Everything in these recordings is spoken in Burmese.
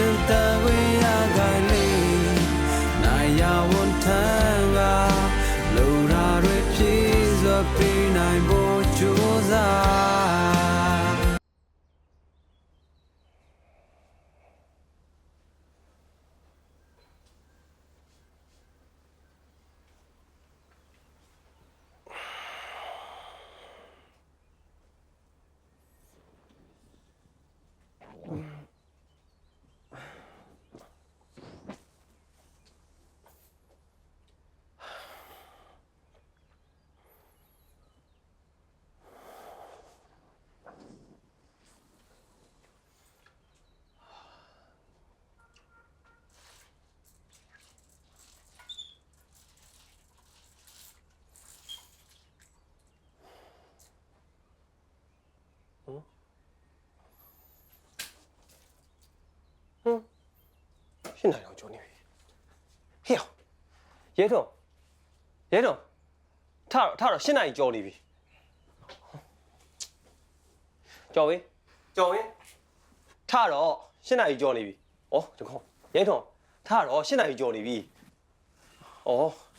ရှ ရှင်းနိုင်အောင်ကြုံနေပြီဟေ့အောင်ရဲထုံရဲထုံထတော့ထတော့ရှင်းနိုင်ကြော်နေပြီကြော်ဝေးကြော်ဝေးထတော့ရှင်းနိုင်ကြော်နေပြီဩဒီကောင်ရဲထုံထတော့ရှင်းနိုင်ကြော်နေပြီဩ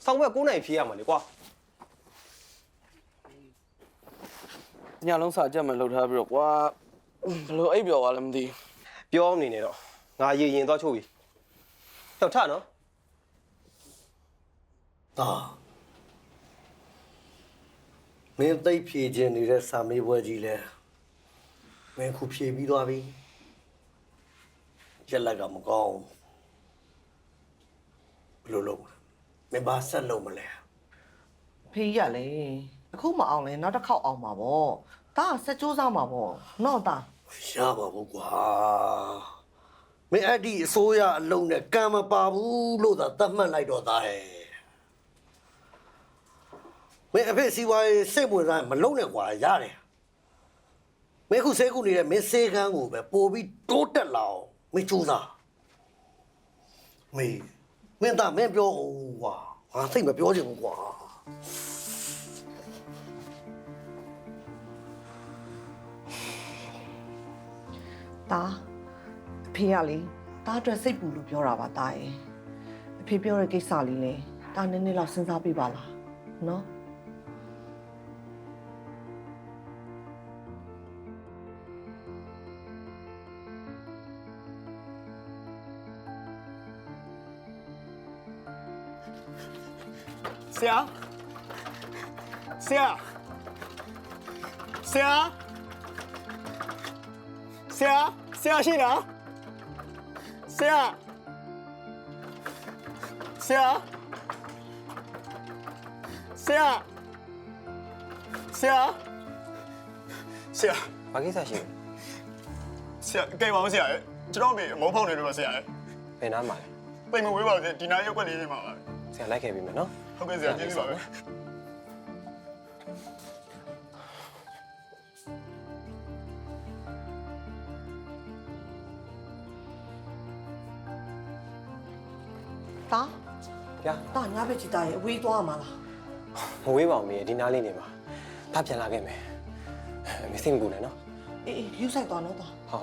စောင်းဘက်9နိုင်ဖြေးရမှာလေကွာညလုံးစာကြက်မှလှုပ်ထားပြီးတော့ကွာဘလို့အိပ်ပျော်သွားလဲမသိပြောနေနေတော့ငါရေရင်သွားချုပ်ပြီ ဟေ့ထနော်ဒါမင်းသိပ်ဖြေခြင်းနေတဲ့စာမေးပွဲကြီးလဲမင်းခုဖြေပြီးသွားပြီရက်လက်ကမကောင်းဘူးဘယ်လိုလုပ်မလဲမင်းဘာဆက်လုပ်မလဲဖေးရလေအခုမအောင်လဲနောက်တစ်ခေါက်အောင်ပါဗောဒါကဆက်ကြိုးစားမှာဗောနော်ဒါရပါဘူးကွာ မင်းအဲ့ဒီအစိုးရအလုံးနဲ့ကံမပါဘူးလို့သာသတ်မှတ်လိုက်တော့သားရဲ့မင်းအဖေစီဝါရေးစိတ်ဝင်စားရင်မလုံးနဲ့ကွာရတယ်မင်းခုစေးခုနေတဲ့မင်းစေးကန်းကိုပဲပို့ပြီးတိုးတက်လာအောင်မင်းကြိုးစားမေးမင်းသားမင်းပြောဦးကွာငါစိတ်မပြောချင်ဘူးကွာဒါအ ဖေကလေဒါအတွက်စိတ်ပူလို့ပြောတာပါဒါရဲ့အဖေပြောတဲ့ကိစ္စလေးလေဒါနည်းနည်းလောက်စဉ်းစားပေးပါလားနော်ဆရာဆရာဆရာဆရာဆရာရှိလား ဆရာဆရာဆရာဆရာဆရာဘာကိစ္စရှိလဲဆရာကြိမ်ပါဦးဆရာကျွန်တော်မေမုန်းဖောက်နေလို့ပါဆရာဘယ်နားမှာလဲပိတ်မဝေးပါဦးဆရာဒီနားရုပ်ကွက်လေးနေမှာပါဆရာလိုက်ခဲ့ပြီမယ်နော်ဟုတ်ကဲ့ဆရာကျေးဇူးပါပဲ ဒါဗျာဒါညဘက်ကြည့်တာရဲ့အဝေးသွားမှာလားမဝေးပါဘူးမေဒီနားလေးနေမှာဖပြန်လာခဲ့မယ်မစိမ့်ဘူးနဲ့နော်အေးအေးယူဆိုင်သွားနော်ဒါဟာ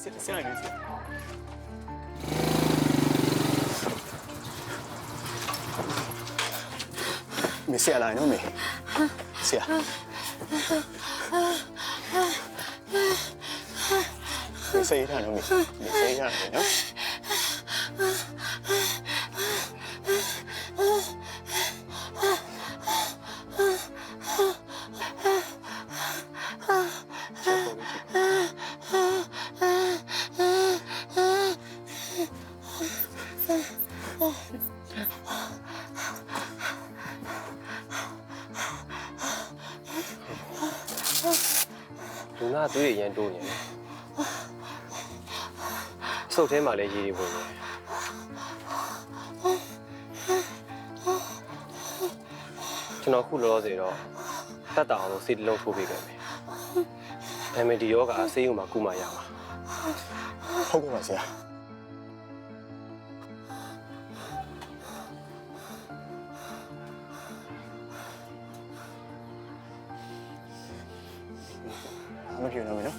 ဆရာဆရာနေဆရာမေဆရာလာနော်မေဆရာ မေဆေးထားနော်မေမေဆေးထားနော်လူနာ သွေးရရန်တိုးနေတယ်စုပ်ထဲမှာလည်းရေတွေဝင်နေတယ်ကျွန်တော်ခုလောလောဆယ်တော့တတ်တာအောင်လို့စေးတစ်လုံးထိုးပေးခဲ့မယ်ဒါပေမဲ့ဒီယောဂဆေးရုံမှာကုမှရမှာဟုတ်ကဲ့ပါဆရာ မပြေတော့ဘူးနော်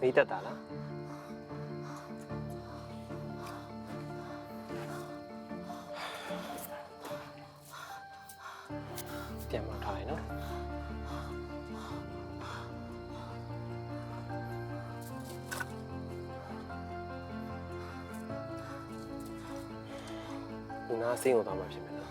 မေးတတ်တာလား နာစိတ်ဝင်သွားမှဖြစ်မယ်နော်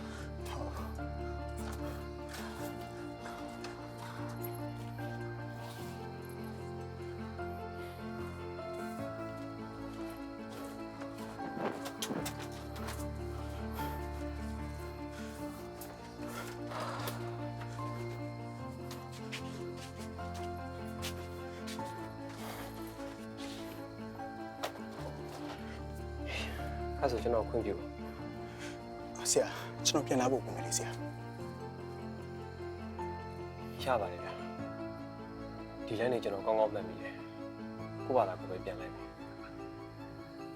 အဲ့ဆိုကျွန်တော်ခွင့်ပြုပါ ဆရာကျွန်တော်ပြန်လာဖို့ပုံမယ်လေဆရာရပါတယ်ဗျာဒီလမ်းနေကျွန်တော်ကောင်းကောင်းမှတ်မိတယ်ကိုပါလာကိုပဲပြန်လိုက်မယ်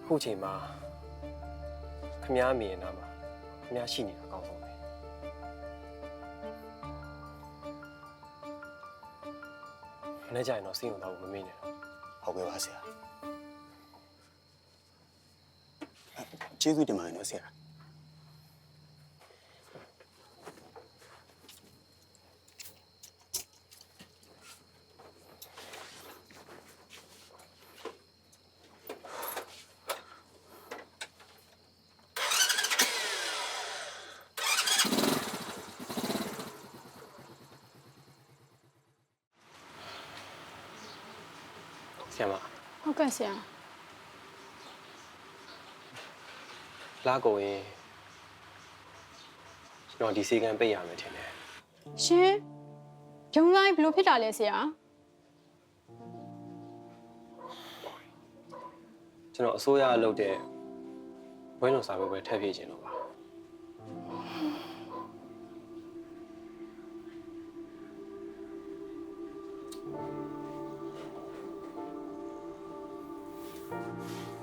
ခုချိန်မှာခမားအမိရဲ့နာမှာခမားရှိနေတာအကောင်းဆုံးပဲမနေ့ကျရင်တော့စိတ်ဝင်တော့မမေ့နဲ့တော့ဟုတ်ကဲ့ပါဆရာကျေးဇူးတင်ပါတယ်နော်ဆရာ ဆရာမ ဟုတ်ကဲ့ဆရာလာကုန်ရင်ကျွန်တော်ဒီစီကံပိတ်ရမယ်ထင်တယ်ရှင်ဂျုံလိုက်ဘယ်လိုဖြစ်တာလဲဆရာကျွန်တော်အစိုးရအလုပ်တဲ့ဘွဲလုံးစာပဲပဲထည့်ပြခြင်းတော့ え?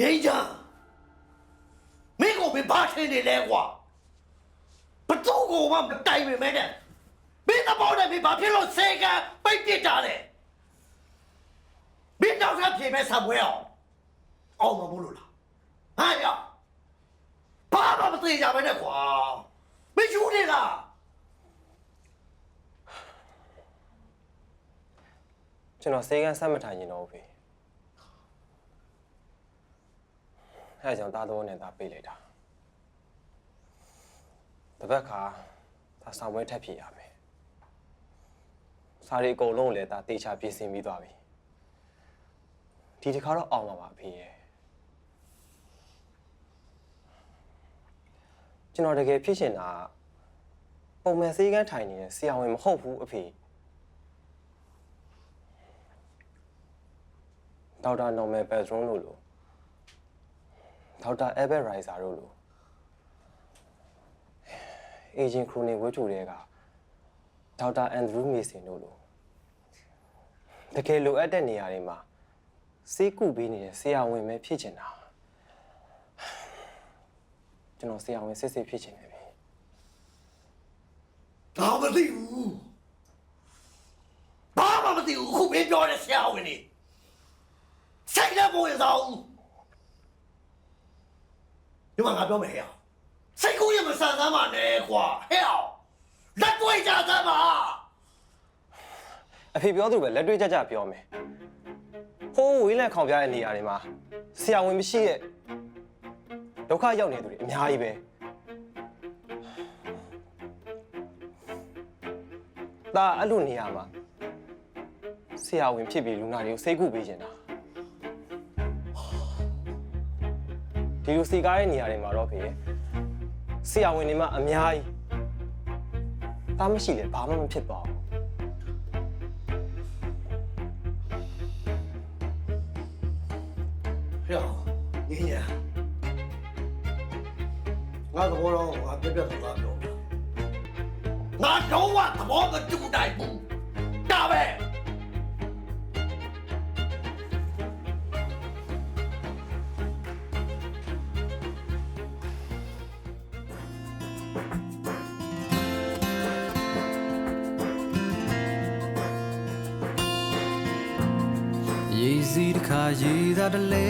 ငိမ့်ချမင်းကိုမင်းဘာထင်နေလဲကွာဘသူ့ကိုမှမတိုင်ပေမဲ့နဲ့မင်းသဘောနဲ့မင်းဘာဖြစ်လို့စေကံပိတ်ပစ်တာလဲမင်းတော့ကပြေမဲ့ဆံပွဲအောင်အောင်မဘူးလို့လားဟာရဘာမှမသိကြပဲနဲ့ကွာမင်းယူနေလားကျွန်တော်စေကန်းဆက်မထိုင်ရင်တော့ဘူးဖေ အဲဒါကြောင့်တားတော်နဲ့တာပေးလိုက်တာတပတ်ခါဒါဆောင်ပွဲထပ်ဖြစ်ရမယ်စားရီအကုန်လုံးကိုလည်းဒါတေချာပြင်ဆင်ပြီးသွားပြီဒီတစ်ခါတော့အောင်ပါပါဖေရဲ့ကျွန်တော်တကယ်ဖြစ်ရှင်တာပုံမှန်စေကန်းထိုင်နေတဲ့ဆရာဝန်မဟုတ်ဘူးအဖေဒေါက်တာနော်မယ်ပက်ထရွန်လို့လို့ ဒေါက်တာအဲဘက်ရိုင်ဇာတို့လို့အေဂျင်ခရိုနီဝိထုတွေကဒေါက်တာအန်ဒရူးမီစင်တို့လို့တကယ်လိုအပ်တဲ့နေရာတွေမှာစေးကုပေးနေတဲ့ဆရာဝန်ပဲဖြစ်ချင်တာကျွန်တော်ဆရာဝန်စစ်စစ်ဖြစ်ချင်တယ်ဗျဘာမသိဘူးဘာမှမသိဘူးခုမင်းပြောတဲ့ဆရာဝန်နေဆစိတ်လည်းမဝင်စားဘူး ဒီမှာငါပြောမယ်ဟဲ့အောင်စိတ်ကူးရမဆန်စမ်းပါနဲ့ကွာဟဲ့အောင်လက်တွေ့ကြစမ်းပါအဖေပြောသူပဲလက်တွေ့ကြကြပြောမယ်ဟိုးဝေးလန့်ခေါင်ပြတဲ့နေရာတွေမှာဆရာဝန်မရှိတဲ့ဒုက္ခရောက်နေသူတွေအများကြီးပဲဒါအဲ့လိုနေရာမှာဆရာဝန်ဖြစ်ပြီးလူနာတွေကိုစိတ်ကူပေးနေတာ ဒီလိုစီကားတဲ့နေရာတွေမှာတော့ဖေဆရာဝန်တွေမှအများကြီးဒါမရှိလေဘာမှမဖြစ်ပါဘူးဟဲ့အောင်ငင်းညာငါသဘောတော့ငါပြပြသလားပြောငါတော့ဝသဘောမတူနိုင်ဘူးဒါပဲ ရေသာတလဲ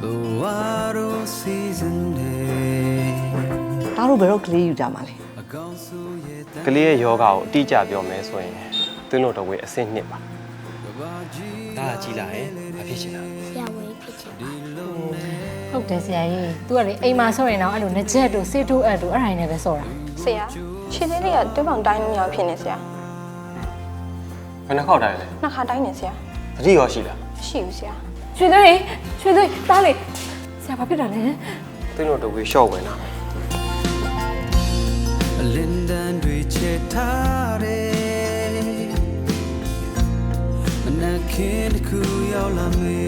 ဘဝရိုစီဇန်ဒေတားတို့ဘယ်တော့ကလေးယူကြမှာလဲအကောင်ဆိုရဲ့တကလေးရဲ့ယောဂကိုအတိအကျပြောမယ်ဆိုရင်သွင်းလို့တော့ဝေးအဆင့်နှစ်ပါဘာကြီးဒါကကြီးလာရင်ဘာဖြစ်ချင်တာဆရာဝန်ဖြစ်ချင်တာဟုတ်တယ်ဆရာကြီး तू ကလေအိမ်မှာဆော့ရင်တော့အဲ့လိုငကြက်တို့စေးတို့အပ်တို့အဲ့ဒါနဲ့ပဲဆော့တာဆရာခြေသေးလေးကတွန်းပေါင်တိုင်းလို့မရဖြစ်နေဆရာ ဘယ်နှခေါက်တိုင်းလဲနှစ်ခါတိုင်းနေဆရာတတိရောရှိလားရှိဘူးဆရာရွှေသွေးရွှေသွေးတားလေဆရာဘာဖြစ်တာလဲသွင်းလို့တော့ဝေးရှော့ဝင်တာအလင်းတန်းတွေချက်ထားတယ်မနက်ခင်းတစ်ခုရောက်လာမေ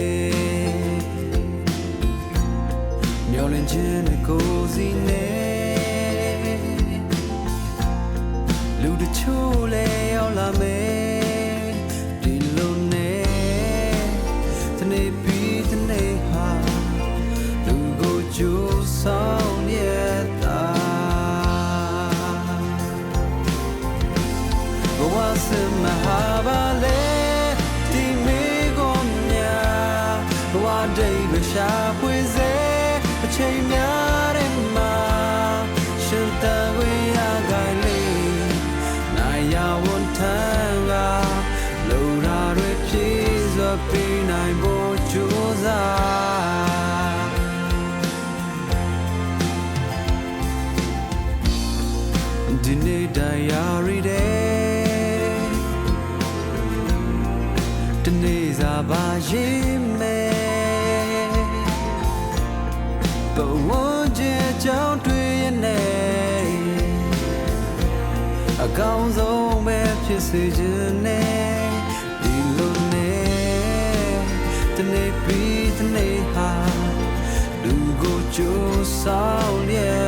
မျောလင်းခြင်းကိုယ်စီနေလူတချို့လည်းရောက်လာမေ နေ့စားပါရင်မဲ့ဘဝကျကြောင်းတွေ့ရနေအကောင်းဆုံးပဲဖြစ်စေခြင်းနဲ့ဒီလိုနဲ့တနေ့ပြီးတနေ့ဟာလူကိုကြိုးဆောင်ရဲ့